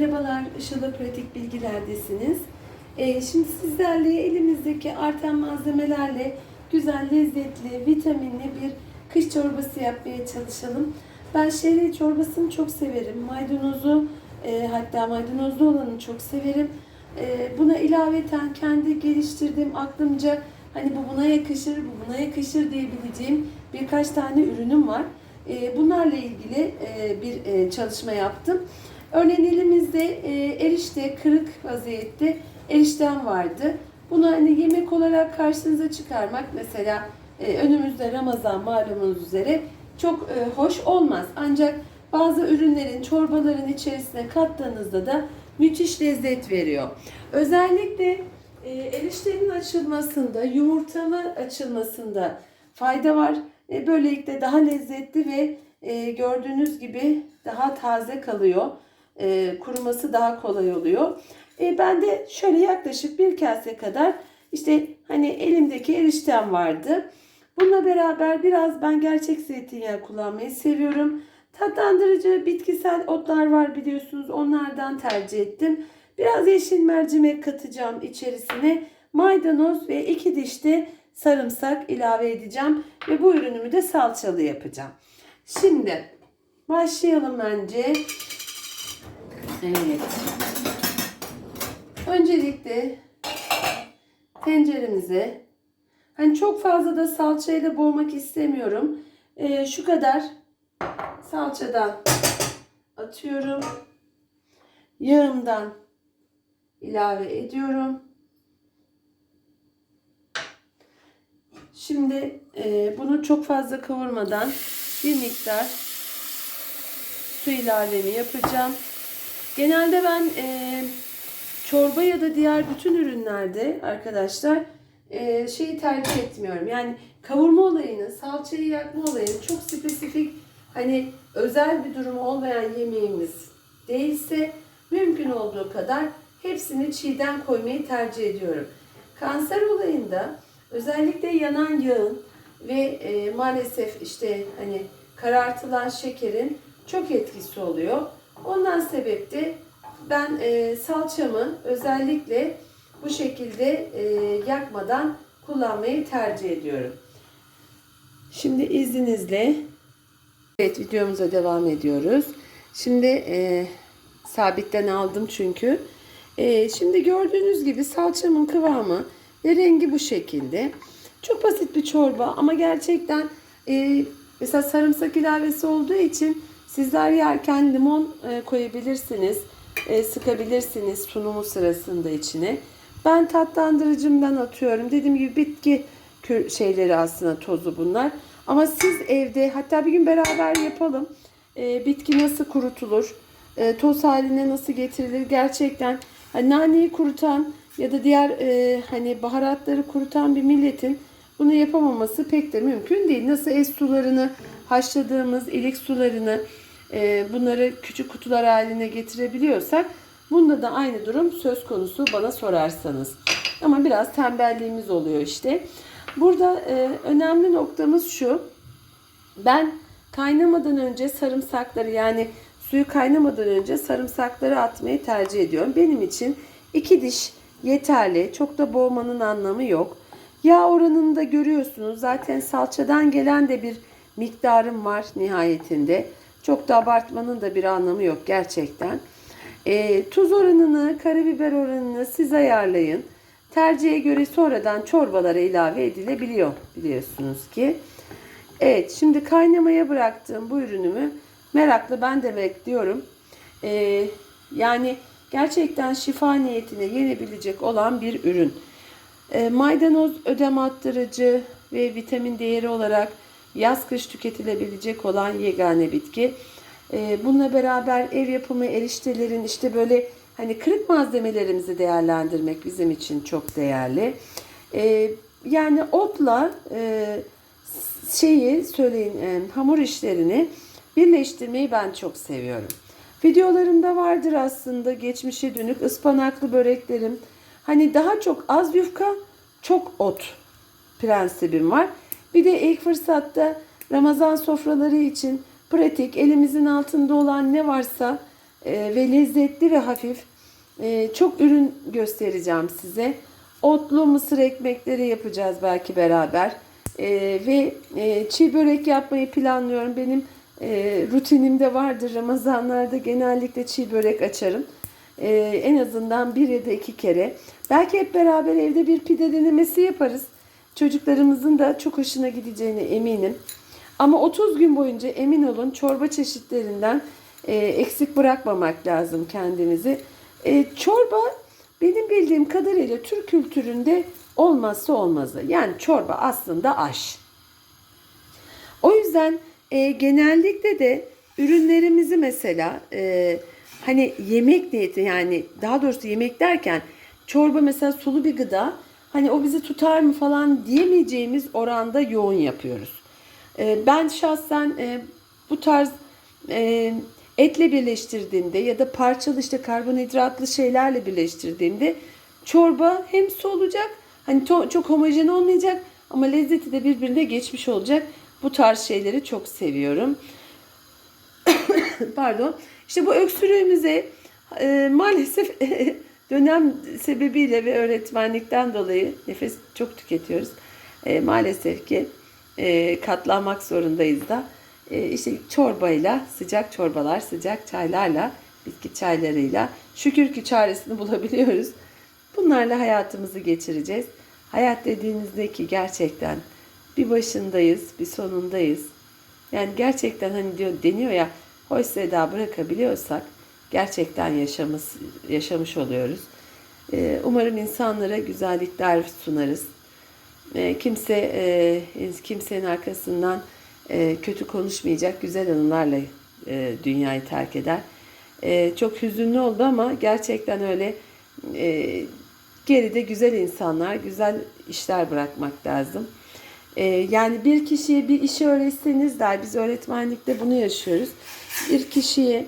Merhabalar, Işıl'da Pratik Bilgiler'desiniz. Ee, şimdi sizlerle elimizdeki artan malzemelerle güzel, lezzetli, vitaminli bir kış çorbası yapmaya çalışalım. Ben şehriye çorbasını çok severim. Maydanozu, e, hatta maydanozlu olanı çok severim. E, buna ilaveten kendi geliştirdiğim aklımca hani bu buna yakışır, bu buna yakışır diyebileceğim birkaç tane ürünüm var. E, bunlarla ilgili e, bir e, çalışma yaptım. Örneğin elimizde e, erişte kırık vaziyette erişten vardı. Bunu hani yemek olarak karşınıza çıkarmak mesela e, önümüzde Ramazan malumunuz üzere çok e, hoş olmaz. Ancak bazı ürünlerin çorbaların içerisine kattığınızda da müthiş lezzet veriyor. Özellikle e, eriştenin açılmasında, yumurtalı açılmasında fayda var. E, böylelikle daha lezzetli ve e, gördüğünüz gibi daha taze kalıyor. E, kuruması daha kolay oluyor. E, ben de şöyle yaklaşık bir kase kadar işte hani elimdeki eriştem vardı. Bununla beraber biraz ben gerçek zeytinyağı kullanmayı seviyorum. Tatlandırıcı bitkisel otlar var biliyorsunuz. Onlardan tercih ettim. Biraz yeşil mercimek katacağım içerisine. Maydanoz ve iki diş de sarımsak ilave edeceğim. Ve bu ürünümü de salçalı yapacağım. Şimdi başlayalım bence. Evet. Öncelikle tenceremize hani çok fazla da salçayla boğmak istemiyorum. Ee, şu kadar salçadan atıyorum. Yağımdan ilave ediyorum. Şimdi e, bunu çok fazla kavurmadan bir miktar su ilavemi yapacağım. Genelde ben e, çorba ya da diğer bütün ürünlerde arkadaşlar e, şeyi tercih etmiyorum. Yani kavurma olayını, salçayı yakma olayını çok spesifik hani özel bir durum olmayan yemeğimiz değilse mümkün olduğu kadar hepsini çiğden koymayı tercih ediyorum. Kanser olayında özellikle yanan yağın ve e, maalesef işte hani karartılan şekerin çok etkisi oluyor. Ondan sebep de ben e, salçamı özellikle bu şekilde e, yakmadan kullanmayı tercih ediyorum. Şimdi izninizle evet videomuza devam ediyoruz. Şimdi e, sabitten aldım çünkü. E, şimdi gördüğünüz gibi salçamın kıvamı ve rengi bu şekilde. Çok basit bir çorba ama gerçekten e, mesela sarımsak ilavesi olduğu için sizler yerken limon e, koyabilirsiniz. E, sıkabilirsiniz sunumu sırasında içine. Ben tatlandırıcımdan atıyorum. Dediğim gibi bitki şeyleri aslında tozu bunlar. Ama siz evde hatta bir gün beraber yapalım. E, bitki nasıl kurutulur? Toz haline nasıl getirilir? Gerçekten hani naneyi kurutan ya da diğer hani baharatları kurutan bir milletin bunu yapamaması pek de mümkün değil. Nasıl es sularını haşladığımız ilik sularını bunları küçük kutular haline getirebiliyorsak bunda da aynı durum söz konusu bana sorarsanız. Ama biraz tembelliğimiz oluyor işte. Burada e, önemli noktamız şu. Ben kaynamadan önce sarımsakları yani suyu kaynamadan önce sarımsakları atmayı tercih ediyorum. Benim için iki diş yeterli. Çok da boğmanın anlamı yok. Yağ oranını da görüyorsunuz. Zaten salçadan gelen de bir miktarım var nihayetinde. Çok da abartmanın da bir anlamı yok gerçekten. E, tuz oranını, karabiber oranını siz ayarlayın. Tercihe göre sonradan çorbalara ilave edilebiliyor biliyorsunuz ki. Evet şimdi kaynamaya bıraktığım bu ürünümü meraklı ben de bekliyorum. E, yani gerçekten şifa niyetine yenebilecek olan bir ürün. E, maydanoz ödem attırıcı ve vitamin değeri olarak yaz kış tüketilebilecek olan yegane bitki. E, bununla beraber ev yapımı eriştelerin işte böyle hani kırık malzemelerimizi değerlendirmek bizim için çok değerli. E, yani otla e, şeyi söyleyin e, hamur işlerini birleştirmeyi ben çok seviyorum. Videolarımda vardır aslında geçmişe dönük ıspanaklı böreklerim. Hani daha çok az yufka, çok ot prensibim var. Bir de ilk fırsatta Ramazan sofraları için pratik elimizin altında olan ne varsa e, ve lezzetli ve hafif e, çok ürün göstereceğim size. Otlu mısır ekmekleri yapacağız belki beraber. E, ve e, çiğ börek yapmayı planlıyorum. Benim e, rutinimde vardır. Ramazanlarda genellikle çiğ börek açarım. E, en azından bir ya da iki kere. Belki hep beraber evde bir pide denemesi yaparız. Çocuklarımızın da çok hoşuna gideceğine eminim. Ama 30 gün boyunca emin olun çorba çeşitlerinden e, eksik bırakmamak lazım kendimizi. E, çorba benim bildiğim kadarıyla Türk kültüründe olmazsa olmazı. Yani çorba aslında aş. O yüzden e, genellikle de ürünlerimizi mesela e, hani yemek niyeti yani daha doğrusu yemek derken çorba mesela sulu bir gıda hani o bizi tutar mı falan diyemeyeceğimiz oranda yoğun yapıyoruz. E, ben şahsen e, bu tarz e, etle birleştirdiğimde ya da parçalı işte karbonhidratlı şeylerle birleştirdiğimde çorba hem su olacak hani çok homojen olmayacak ama lezzeti de birbirine geçmiş olacak. Bu tarz şeyleri çok seviyorum. Pardon. İşte bu öksürüğümüze e, maalesef dönem sebebiyle ve öğretmenlikten dolayı nefes çok tüketiyoruz. E, maalesef ki e, katlanmak zorundayız da. E, işte çorbayla, sıcak çorbalar, sıcak çaylarla, bitki çaylarıyla şükür ki çaresini bulabiliyoruz. Bunlarla hayatımızı geçireceğiz. Hayat dediğinizde ki gerçekten bir başındayız, bir sonundayız. Yani gerçekten hani diyor deniyor ya hoş seda bırakabiliyorsak gerçekten yaşamış, yaşamış oluyoruz. Ee, umarım insanlara güzellikler sunarız. Ee, kimse e, kimsenin arkasından e, kötü konuşmayacak güzel anılarla e, dünyayı terk eder. Çok hüzünlü oldu ama gerçekten öyle geride güzel insanlar, güzel işler bırakmak lazım. Yani bir kişiye bir işi öğretseniz der, biz öğretmenlikte bunu yaşıyoruz. Bir kişiye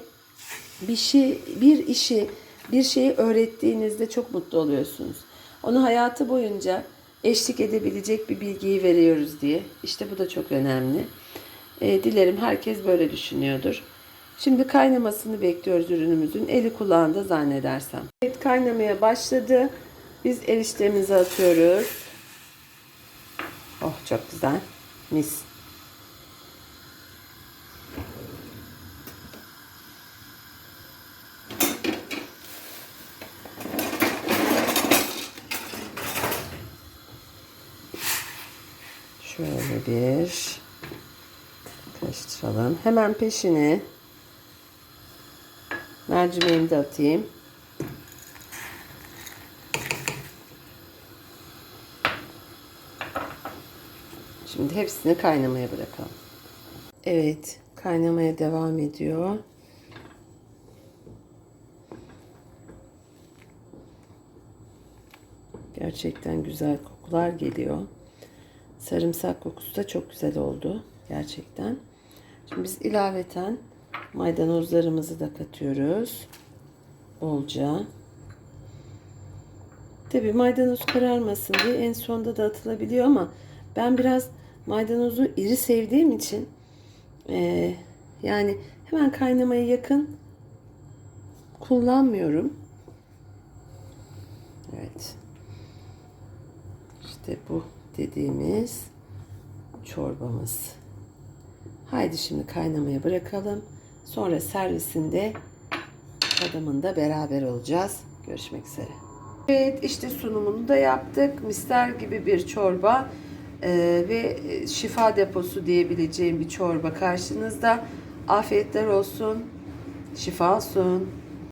bir şey, bir işi, bir şeyi öğrettiğinizde çok mutlu oluyorsunuz. Onu hayatı boyunca eşlik edebilecek bir bilgiyi veriyoruz diye. İşte bu da çok önemli. E, dilerim herkes böyle düşünüyordur. Şimdi kaynamasını bekliyoruz ürünümüzün. Eli kulağında zannedersem. Evet kaynamaya başladı. Biz eriştemizi atıyoruz. Oh çok güzel. Mis. Şöyle bir karıştıralım. Hemen peşine mercimeğimi de atayım. Şimdi hepsini kaynamaya bırakalım. Evet, kaynamaya devam ediyor. Gerçekten güzel kokular geliyor. Sarımsak kokusu da çok güzel oldu. Gerçekten. Şimdi biz ilaveten maydanozlarımızı da katıyoruz. Bolca. Tabi maydanoz kararmasın diye en sonda da atılabiliyor ama ben biraz maydanozu iri sevdiğim için e, yani hemen kaynamaya yakın kullanmıyorum. Evet. İşte bu dediğimiz çorbamız. Haydi şimdi kaynamaya bırakalım. Sonra servisinde tadımında beraber olacağız. Görüşmek üzere. Evet işte sunumunu da yaptık. Mister gibi bir çorba ee, ve şifa deposu diyebileceğim bir çorba karşınızda. Afiyetler olsun. Şifa olsun.